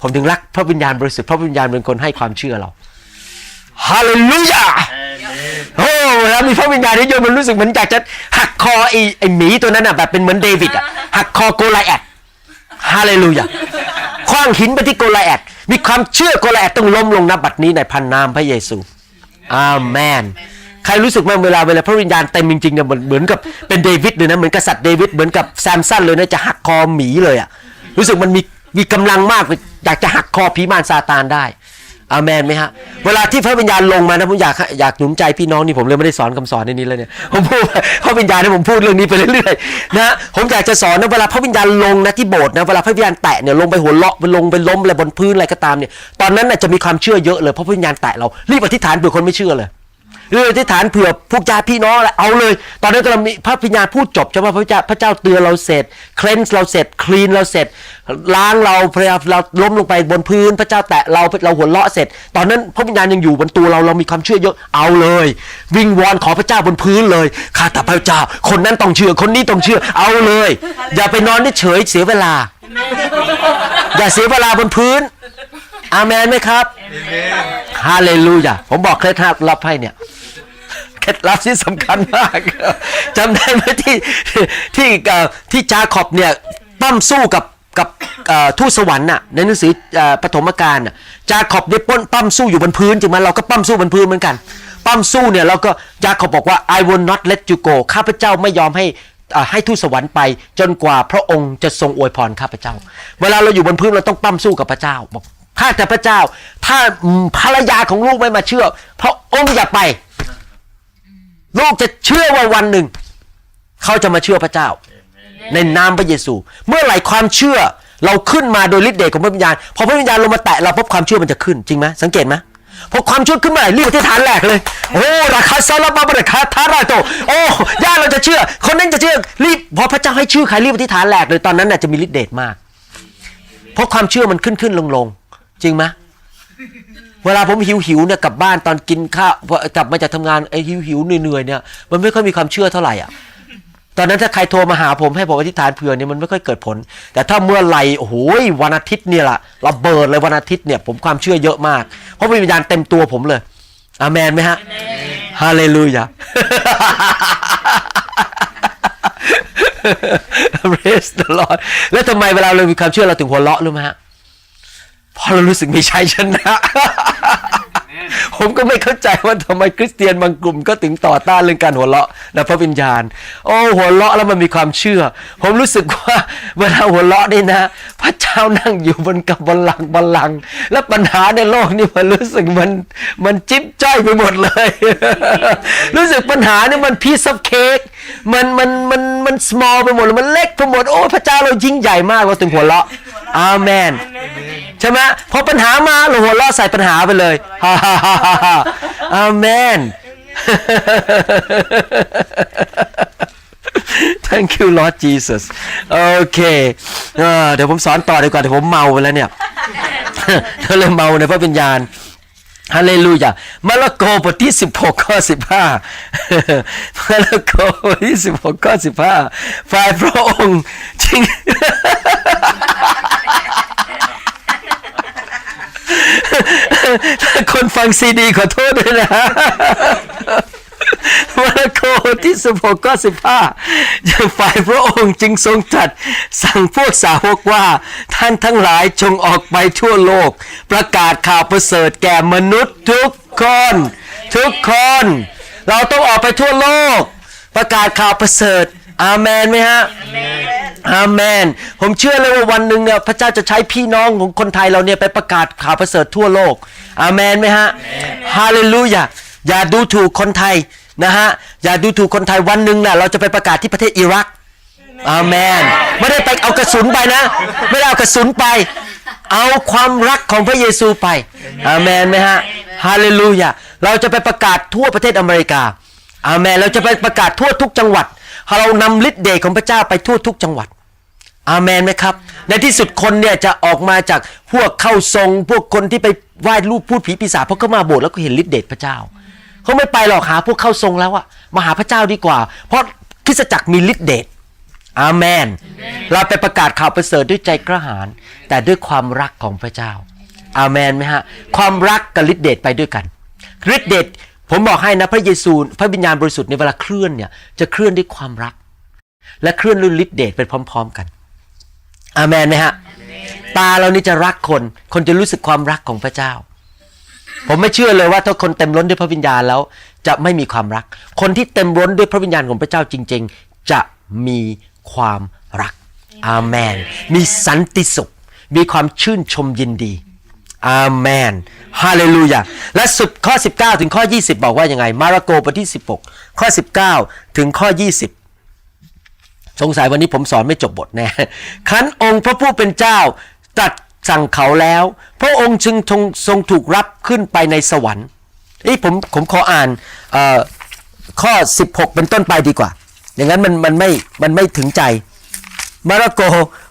ผมถึงรักพระวิญญาณบริสุทธิ์พระวิญญาณเป็นคนให้ความเชื่อเราฮาเลลูยาโอ้แล้วมีพระวิญญาณที่เยอะมันรู้สึกเหมือนอยากจะหักคอไอ้ไอ้หมีตัวนั้นอะแบบเป็นเหมือนเดวิดอะหักคอโกลาแอดฮาเลลูยาคว้างหินไปที่โกลาแอดมีความเชื่อโกลาแอดต้องล้มลงณบัดนี้ในพันนามพระเยซูอาเมนใครรู้สึกไหมเวลาเวลาพระวิญญาณเต็มจริงๆเนี่ยเหมือนเหมือนกับเป็นเดวิดเลยนะเหมือนกษัตริย์เดวิดเหมือนกับแซมสันเลยนะจะหักคอหมีเลยอะรู้สึกมันมีมีกำลังมาก อยากจะหักคอผีมารซาตานได้อาเมนไหมฮะ เวลาที่พระวิญญาณลงมานะผมอยากอยากหนุนใจพี่น้องนี่ผมเลยไม่ได้สอนคำสอนในนี้เลยเนี่ยผมพูดพระวิญญาณให้ผมพูดเรื่องนี้ไปเรื่อยๆนะผมอยากจะสอนนะเวลาพระวิญญาณลงนะที่โบสถ์นะเวลาพระวิญญาณแตะเนี่ยลงไปหัวเราะไปลงไปล้มอะไรบนพื้นอะไรก็ตามเนี่ยตอนนั้นน่ะจะมีความเชื่อเยอะเลยเพราะพระวิญญาณแตะเรารีบอธิษฐานเผื่อคนไม่เชื่อเลย เรื่ออธิษฐานเผื่อพวกญาติพี่น้องแหละเอาเลย ตอนนั้นก็เรามีพระพิญญาพูดจบใช่ไหมพระเจ้าพระเจ้าเตือนเราเสร็จเคลนส์เราเสร็จคลีนเราเสร็จ ล้างเราพยายาเราล้มลงไปบนพื้น พระเจ้าแตะเราเราหัวเราะเสร็จ ตอนนั้นพระวิญญาณยังอยู่บนตัวเราเรามีความเชื่อเยอะเอาเลย วิงวอนขอพระเจ้าบนพื้นเลยข้าแต่พระเจ้า คนนั้นต้องเชื่อคนนี้ต้องเชื่อเอาเลย อย่าไปนอนเฉยเสียเวลา อย่าเสียเวลาบนพื้นอาเมนไหมครับ ฮาเลลูยาผมบอกเคล็ดลับให้เนี่ยเคล็ดลับที่สำคัญมากจำได้ไหมที่ที่เอ่อที่จาขอบเนี่ยปั้มสู้กับกับทูตสวรรค์น่ะในหนังสือปฐมกาลน่ะจาขอบเนี่ยป้นปั้มสู้อยู่บนพื้นจริงไหมเราก็ปั้มสู้บนพื้นเหมือนกัน ปั้มสู้เนี่ยเราก็จาขอบบอกว่า I will not let you go ข้าพเจ้าไม่ยอมให้ให้ทูตสวรรค์ไปจนกว่าพระองค์จะทรงอวยพรข้าพเจ้า เวลาเราอยู่บนพื้นเราต้องปั้มสู้กับพระเจ้าบอก ข้าแต่พระเจ้า ถ้าอืมภรรยาของลูกไม่มาเชื่อ พระองค์อย่าไป ลูกจะเชื่อว่าวันหนึ่ง เขาจะมาเชื่อพระเจ้า ในนามพระเยซู เมื่อไหร่ความเชื่อเราขึ้นมาโดยฤทธิ์เดชของพระวิญญาณพอพระวิญญาณลงมาแตะเราพบความเชื่อมันจะขึ้นจริงไหมสังเกตไหมพอความเชื่อขึ้นมารีบอธิษฐานแหลกเลย โอ้ราคาซาลาบาบราคาทาราโต โอ้ญาติเราจะเชื่อ คนนั้นจะเชื่อรีบพอพระเจ้าให้ชื่อใครรีบอธิษฐานแหลกเลยตอนนั้นน่ะจะมีฤทธิ์เดชมาก เพราะความเชื่อมันขึ้นขึ้นลงลง จริงไหมเวลาผมหิวหิวๆเนี่ยกลับบ้านตอนกินข้าวพอกลับมาจากทำงานไอ้หิวหิวๆเหนื่อยๆเนี่ยมันไม่ค่อยมีความเชื่อเท่าไหร่อะตอนนั้นถ้าใครโทรมาหาผมให้ผมอธิษฐานเผื่อเนี่ยมันไม่ค่อยเกิดผล แต่ถ้าเมื่อไหร่โอ้โหวันอาทิตย์เนี่ยล่ะระเบิดเลยวันอาทิตย์เนี่ยผมความเชื่อเยอะมาก เพราะมีวิญญาณเต็มตัวผมเลยอาเมนไหมฮะฮาเลลูยา Praise the Lord แล้วทำไมเวลาเรามีความเชื่อเราถึงหัวเราะรู้ไหมฮะ เพราะเรารู้สึกมีชัยชนะ ผมก็ไม่เข้าใจว่าทำไมคริสเตียนบางกลุ่มก็ถึงต่อต้านเรื่องการหัวเราะและพระวิญญาณ โอ้หัวเราะแล้วมันมีความเชื่อ ผมรู้สึกว่าเวลาหัวเราะนี่นะ พระเจ้านั่งอยู่บนกับบนลังก์บัลลังก์และปัญหาในโลกนี่มันรู้สึกมันมันจิ๊บจ้อยไปหมดเลย รู้สึกปัญหานี่มันพีซ of เค้กมันมันมันมัน small ไปหมดเลยมันเล็กไปหมดโอ้พระเจ้าเรายิ่งใหญ่มากเราถึงหัวเราะอาเมน ใช่ไหมพอปัญหามาเราหัวเราะใส่ปัญหาไปเลยฮ่าฮ่าฮ่าฮ่าอาเมน Thank you Lord Jesus โอเคเออเดี๋ยวผมสอนต่อดีกว่าเดี๋ยวผมเมาไปแล้วเนี่ยก็เลยเมาในพระวิญญาณฮาเลลูยามาระโกบทที่ 16 ข้อ 15มาระโกบทที่ 16 ข้อ 15 ฝ่ายพระองค์จริง ถ้าคน ฟังซีดีขอโทษด้วยนะมาระโกบทที่ 16ข้อ15ฝ่ายพระองค์จึงทรงตรัดสั่งพวกสาวกว่า ท่านทั้งหลายจงออกไปทั่วโลก ประกาศข่าวประเสริฐแก่มนุษย์ทุกคน ทุกคน เราต้องออกไปทั่วโลก ประกาศข่าวประเสริฐอาเมนไหมฮะอาเมน ผมเชื่อเลยว่าวันหนึ่งเนี่ยพระเจ้าจะใช้พี่น้องของคนไทยเราเนี่ยไปประกาศข่าวประเสริฐทั่วโลก อาเมนไหมฮะฮาเลลูยาอย่าดูถูกคนไทยนะฮะอย่าดูถูกคนไทยวันหนึ่งน่ะเราจะไปประกาศที่ประเทศอิรักอาเมนไม่ได้ไปเอากระสุนไปนะ ไม่ได้เอากระสุนไป เอาความรักของพระเยซูไปอาเมนไหมฮะฮาเลลูยาเราจะไปประกาศทั่วประเทศอเมริกาอาเมนเราจะไปประกาศทั่วทุกจังหวัดเรานำฤทธิ์เดชของพระเจ้าไปทั่วทุกจังหวัด อาเมนไหมครับ ในที่สุดคนเนี่ยจะออกมาจากพวกเข้าทรง พวกคนที่ไปไหว้รูปพูดผีปีศาจเพราะเขามาโบสถ์แล้วก็เห็นฤทธิเดชพระเจ้าเขาไม่ไปหรอกหาพวกเข้าทรงแล้วอะมาหาพระเจ้าดีกว่า เพราะคริสตจักรมีฤทธิเดชอาเมน เราไปประกาศข่าวประเสริฐด้วยใจกระหายแต่ด้วยความรักของพระเจ้า อาเมนไหมฮะ ความรักกับฤทธิเดชไปด้วยกันฤทธิเดชผมบอกให้นะพระเยซูพระวิญญาณบริสุทธิ์ในเวลาเคลื่อนเนี่ยจะเคลื่อนด้วยความรัก และเคลื่อนด้วยฤทธิเดชไปพร้อม ๆ กัน อาเมนไหมฮะ ตาเรานี่จะรักคน คนจะรู้สึกความรักของพระเจ้า ผมไม่เชื่อเลยว่าถ้าคนเต็มล้นด้วยพระวิญญาณแล้ว จะไม่มีความรัก คนที่เต็มล้นด้วยพระวิญญาณของพระเจ้าจริง ๆ จะมีความรัก อาเมนมีสันติสุข มีความชื่นชมยินดี อาเมนฮาเลลูยา และสุดข้อ 19 ถึงข้อ 20 บอกว่ายังไง มาระโกบทที่ 16 ข้อ 19 ถึงข้อ 20 สงสัยวันนี้ผมสอนไม่จบบทแน่คันองค์พระผู้เป็นเจ้าตรัสสั่งเขาแล้ว พระองค์จึงทรงทรงถูกรับขึ้นไปในสวรรค์นี่ผมผมขออ่านเอ่อข้อ 16 เป็นต้นไปดีกว่า อย่างนั้นมันมันไม่มันไม่ถึงใจ มาระโก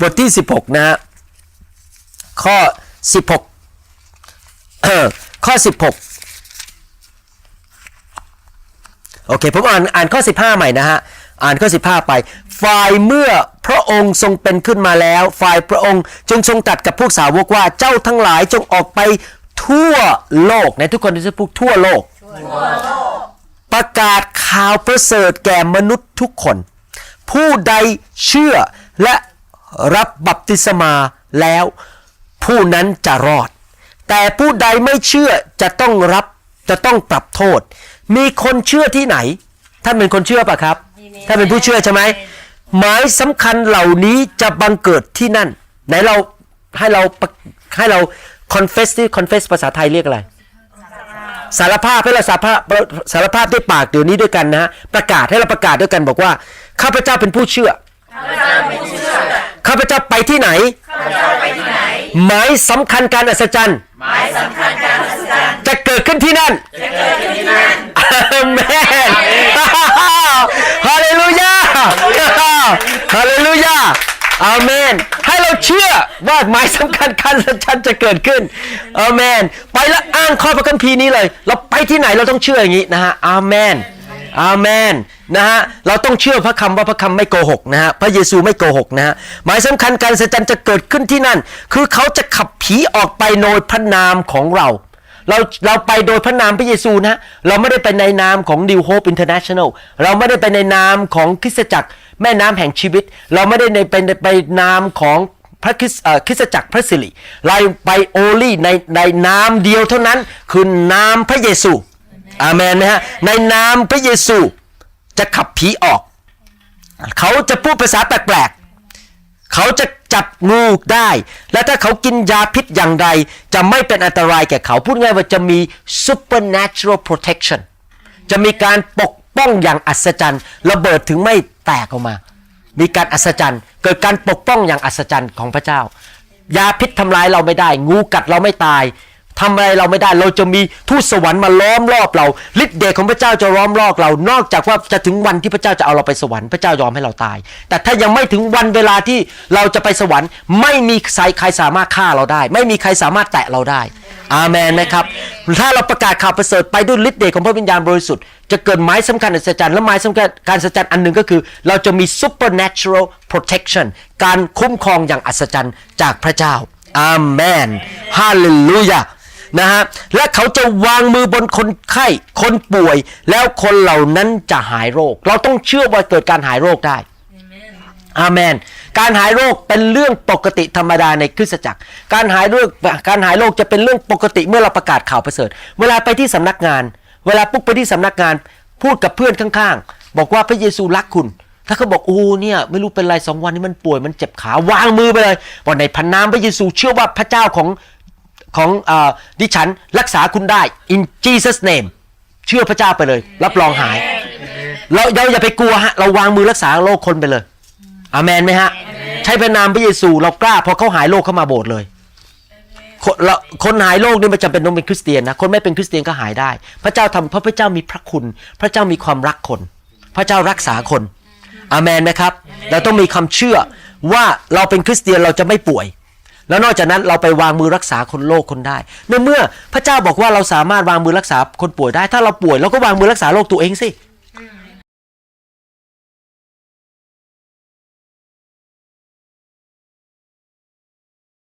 บทที่ 16 นะฮะข้อ 16 ข้อ 16 โอเค ผมอ่านอ่านข้อ 15 ใหม่นะฮะ อ่านข้อ 15 ไป ฝ่ายเมื่อพระองค์ทรงเป็นขึ้นมาแล้ว ฝ่ายพระองค์จงทรงตัดกับพวกสาวกว่าเจ้าทั้งหลายจงออกไปทั่วโลกในทุกคนที่จะพูดทั่วโลก ประกาศข่าวประเสริฐแก่มนุษย์ทุกคน ผู้ใดเชื่อและรับบัพติศมาแล้ว ผู้นั้นจะรอด แต่ผู้ใดไม่เชื่อจะต้องรับจะต้องปรับโทษ มีคนเชื่อที่ไหน ท่านเป็นคนเชื่อปะครับ ท่านเป็นผู้เชื่อใช่ไหม หมายสำคัญเหล่านี้จะบังเกิดที่นั่น ไหนเราให้เราให้เรา confess ที่ confess ภาษาไทยเรียกอะไร สารภาพให้เราสารภาพสารภาพด้วยปากเดี๋ยวนี้ด้วยกันนะฮะประกาศให้เราประกาศด้วยกันบอกว่าข้าพเจ้าเป็นผู้เชื่อข้าพเจ้าไปที่ไหนหมายสำคัญการอัศจรรย์จะเกิดขึ้นที่นั่นอาเมนฮาเลลูยา ฮาเลลูยาอาเมน ให้เราเชื่อว่าหมายสำคัญการอัศจรรย์จะเกิดขึ้นอาเมน ไปแล้วอ้างข้อพระคัมภีร์นี้เลย เราไปที่ไหนเราต้องเชื่ออย่างนี้นะฮะอาเมนอาเมนนะฮะเราต้องเชื่อพระคำว่าพระคำไม่โกหกนะฮะพระเยซูไม่โกหกนะฮะหมายสำคัญการอัศจรรย์จะเกิดขึ้นที่นั่น คือเขาจะขับผีออกไปโดยพระนามของเรา เราเราไปโดยพระนามพระเยซูนะ เราไม่ได้ไปในนามของ New Hope International เราไม่ได้ไปในนามของคริสตจักร แม่น้ำแห่งชีวิต เราไม่ได้ในเป็นไปนามของพระคริสเอ่อคริสตจักรพระสิริเราไปโอลี่ในในนามเดียวเท่านั้น คือนามพระเยซูอาเมนนะฮะในนามพระเยซูจะขับผีออก เขาจะพูดภาษาแปลกๆเขาจะ จับงูได้ และถ้าเขากินยาพิษอย่างใด จะไม่เป็นอันตรายแก่เขา พูดง่ายว่าจะมี supernatural protection จะมีการปกป้องอย่างอัศจรรย์ ระเบิดถึงไม่แตกออกมา มีการอัศจรรย์ เกิดการปกป้องอย่างอัศจรรย์ของพระเจ้า ยาพิษทำลายเราไม่ได้ งูกัดเราไม่ตาย ทำอะไรเราไม่ได้เราจะมีทูตสวรรค์มาล้อมรอบเราฤทธิ์เดชของพระเจ้าจะล้อมรอบเรา นอกจากว่าจะถึงวันที่พระเจ้าจะเอาเราไปสวรรค์พระเจ้ายอมให้เราตาย แต่ถ้ายังไม่ถึงวันเวลาที่เราจะไปสวรรค์ ไม่มีใครใครสามารถฆ่าเราได้ ไม่มีใครสามารถแตะเราได้ อาเมนนะครับ ถ้าเราประกาศข่าวประเสริฐไปด้วยฤทธิ์เดชของพระวิญญาณบริสุทธิ์จะเกิดหมายสำคัญอัศจรรย์และหมายสำคัญการอัศจรรย์อันหนึ่งก็คือ เราจะมี supernatural protection การคุ้มครองอย่างอัศจรรย์จากพระเจ้าอาเมนฮาเลลูยา นะฮะและเขาจะวางมือบนคนไข้คนป่วย แล้วคนเหล่านั้นจะหายโรค เราต้องเชื่อว่าเกิดการหายโรคได้อาเมน การหายโรคเป็นเรื่องปกติธรรมดาในคริสตจักร การหายโรคการหายโรคจะเป็นเรื่องปกติเมื่อเราประกาศข่าวประเสริฐ เวลาไปที่สำนักงาน เวลาปุ๊บไปที่สำนักงาน พูดกับเพื่อนข้างๆ บอกว่าพระเยซูรักคุณ ถ้าเขาบอกโอ้เนี่ยไม่รู้เป็นไรสองวันนี้มันป่วยมันเจ็บขาวางมือไปเลยบอกในพันนามพระเยซูเชื่อว่าพระเจ้าของ ของอาดิฉันรักษาคุณได้ in Jesus name เชื่อพระเจ้าไปเลย รับรองหาย เราเราอย่าไปกลัวฮะเราวางมือรักษาโรคคนไปเลยอาเมนไหมฮะ ใช้พระนามพระเยซูเรากล้าพอเขาหายโรคเข้ามาโบสถ์เลยคนเราคนหายโรคนี่ไม่จำเป็นต้องเป็นคริสเตียนนะคนไม่เป็นคริสเตียนก็หายได้ พระเจ้าทำเพราะพระเจ้ามีพระคุณ พระเจ้ามีความรักคน พระเจ้ารักษาคนอาเมนนะครับ เราต้องมีความเชื่อว่าเราเป็นคริสเตียนเราจะไม่ป่วย แล้วนอกจากนั้นเราไปวางมือรักษาคนโรคคนได้ ในเมื่อพระเจ้าบอกว่าเราสามารถวางมือรักษาคนป่วยได้ ถ้าเราป่วยเราก็วางมือรักษาโรคตัวเองสิ